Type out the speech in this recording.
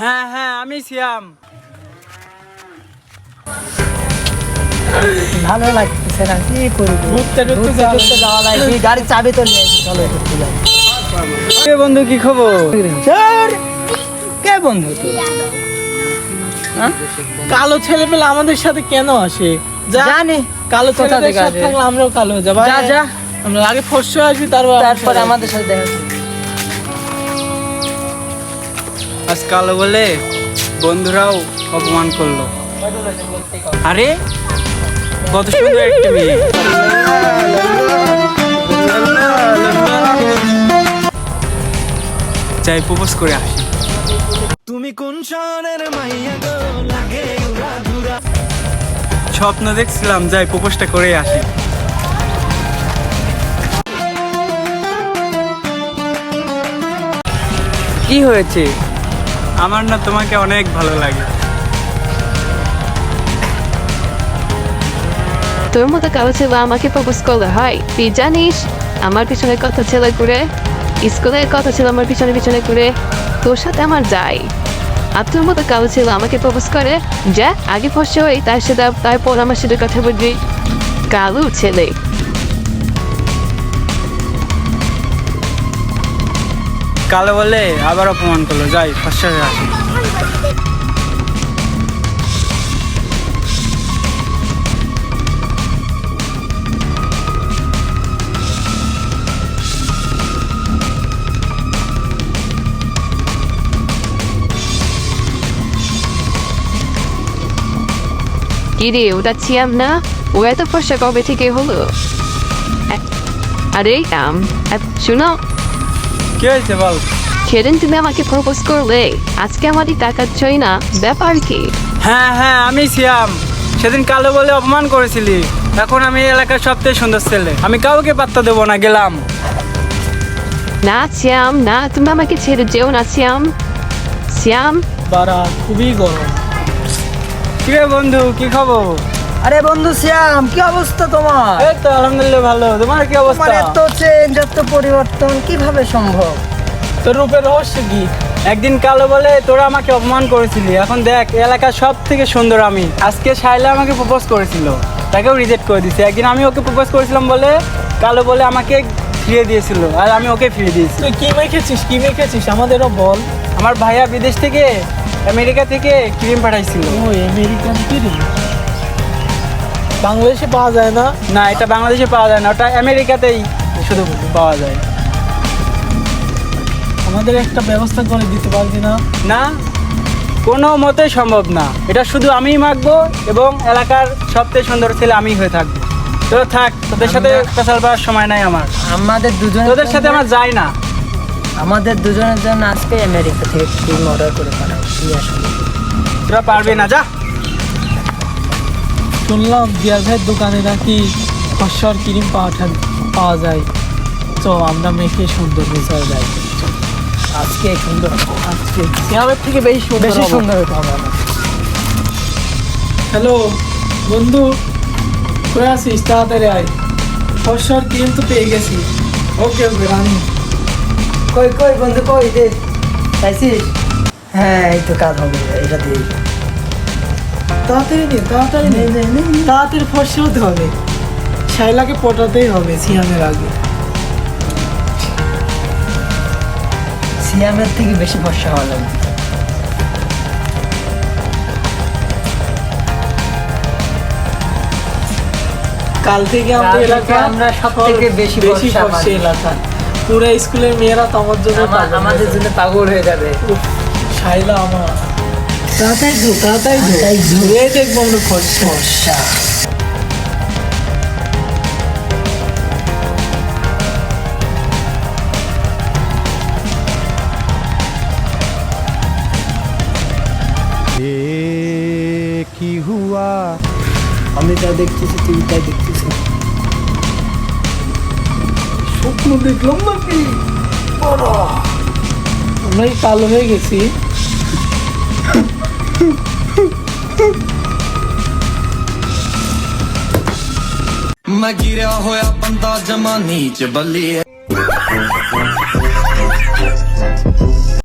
হ্যাঁ হ্যাঁ আমি সিয়াম ভালো লাগতেছে না কি করব? ঘুরতে টুরতে ঘুরতে যাওয়া লাগবে। গাড়ির চাবি তো নিয়ে চলো ঘুরতে যাই। কে বন্ধু কি খবর? স্যার! কে বন্ধু তুই? কালো ছেলে পেলে আমাদের সাথে কেন আসে? জানি কালো আসে? থাকলে আমরাও কালো হয়ে যাব। যা, যা। আমরা আগে ফর্স আসবি তারপর তারপরে আমাদের সাথে দেখা আজ কালো বলে বন্ধুরাও অপমান করল। আরে কত সুন্দর একটা মেয়ে। যাই প্রপোজ করে আসি। তুমি কোন শহরের মাইয়া গো? লাগে স্বপ্ন দেখছিলাম যাই প্রপোজটা করে আসি। কি হয়েছে? আমার না তোমাকে অনেক ভালো লাগে। তোর মতো কালো ছেলে আমাকে প্রপোজ করলে হয়? তুই জানিস, আমার পিছনে কথা ছেলে করে, স্কুলের কথা ছিল আমার পিছনে পিছনে করে, তোর সাথে আমার যাই আর তোর মতো কালো ছেলে আমাকে প্রপোজ করে, যা আগে ফসে হই তার সাথে তারপর আমার সাথে কথা বলবি। কালো ছেলে। কালো বলে আবার অপমান করল। যাই ফার্স্ট আসি। কি রে ওটা ছিয়াম না? ও এত ফসা কবে থেকে হলো? আরে এ- শুনো কি হয়েছে বল? সেদিন তুমি আমাকে প্রপোজ করলে আজকে আমাদের টাকা চাই না ব্যাপার কি? হ্যাঁ হ্যাঁ আমি সিয়াম। সেদিন কালো বলে অপমান করেছিলি। এখন আমি এলাকার সবথেকে সুন্দর ছেলে। আমি কাউকে পাত্তা দেবো না গেলাম। না শ্যাম না তুমি আমাকে ছেড়ে যেও না শ্যাম শ্যাম বাড়া খুবই গরম। কি রে বন্ধু কি খবর? আরে বন্ধু শ্যাম কি অবস্থা তোমার? এই তো আলহামদুলিল্লাহ ভালো। তোমার কি অবস্থা? তোমার এত চেঞ্জ এত পরিবর্তন কীভাবে সম্ভব? তোর রূপের রহস্য কি? একদিন কালো বলে তোরা আমাকে অপমান করেছিলি। এখন দেখ এই এলাকার সব থেকে সুন্দর আমি। আজকে সাইলে আমাকে প্রপোজ করেছিল। তাকেও রিজেক্ট করে দিছে। একদিন আমি ওকে প্রপোজ করেছিলাম বলে কালো বলে আমাকে ফিরিয়ে দিয়েছিল। আর আমি ওকে ফিরিয়ে দিয়েছি। তুই কি মেখেছিস? কি মেখেছিস? আমাদেরও বল। আমার ভাইয়া বিদেশ থেকে আমেরিকা থেকে ক্রিম পাঠাইছিল। ও আমেরিকান কিরি বাংলাদেশে পাওয়া যায় না। না এটা বাংলাদেশে পাওয়া যায় না ওটা আমেরিকাতেই শুধু পাওয়া যায়। আমাদের একটা ব্যবস্থা করে দিতে পারবি না? না কোনো মতে সম্ভব না। এটা শুধু আমিই মাখবো এবং এলাকার সবচেয়ে সুন্দর ছেলে আমি হয়ে থাকব। তো থাক তোদের সাথে পেশাল পাওয়ার সময় নাই আমার। আমাদের দুজন তোদের সাথে আমার যায় না। আমাদের দুজনের জন্য আজকে আমেরিকা থেকে ক্রিম অর্ডার করে পাঠাও নিয়ে আসো। তোরা পারবি না যা। শুনলাম দিয়ার ভাইয়ের দোকানে নাকি ফসর ক্রিম পাওয়া পাওয়া যায়। তো আমরা মেখে সুন্দর মিশাল যাই আজকে সুন্দর। আজকে সিয়ামের থেকে বেশি সুন্দর বেশি সুন্দর হতে হবে হ্যালো বন্ধু কই আছিস? তাড়াতাড়ি আয়। ফসর ক্রিম তো পেয়ে গেছি। ওকে ওকে রানি। কই কই বন্ধু কই? দে চাইছিস হ্যাঁ এই তো কাজ হবে এটা দিয়ে। তাড়াতাড়ি তাড়াতাড়ি তাড়াতাড়ি হতে হবে। শাইলাকে পটাতেই হবে সিয়ামের আগে। সিয়ামের থেকে বেশি ফর্সা হওয়া যাবে কাল থেকে আমাদের থেকে এলাকা আমরা সবথেকে বেশি বেশি ফর্সা এলাকা। পুরো স্কুলের মেয়েরা তোমার জন্য আমাদের জন্য পাগল হয়ে যাবে। শাইলা আমার। তাড়াতাড়ি ধো তাড়াতাড়ি ধো তাই ধুয়ে দেখব আমরা খরচা। কি আমি যা দেখতেছি তুমি তাই দেখতেছি। স্বপ্ন দেখলাম নাকি? আমরাই পাল হয়ে গেছি। ਮੈਂ ਗਿਰਿਆ ਹੋਇਆ ਬੰਦਾ ਜਮਾ ਨੀਚ ਬੱਲੀਏ।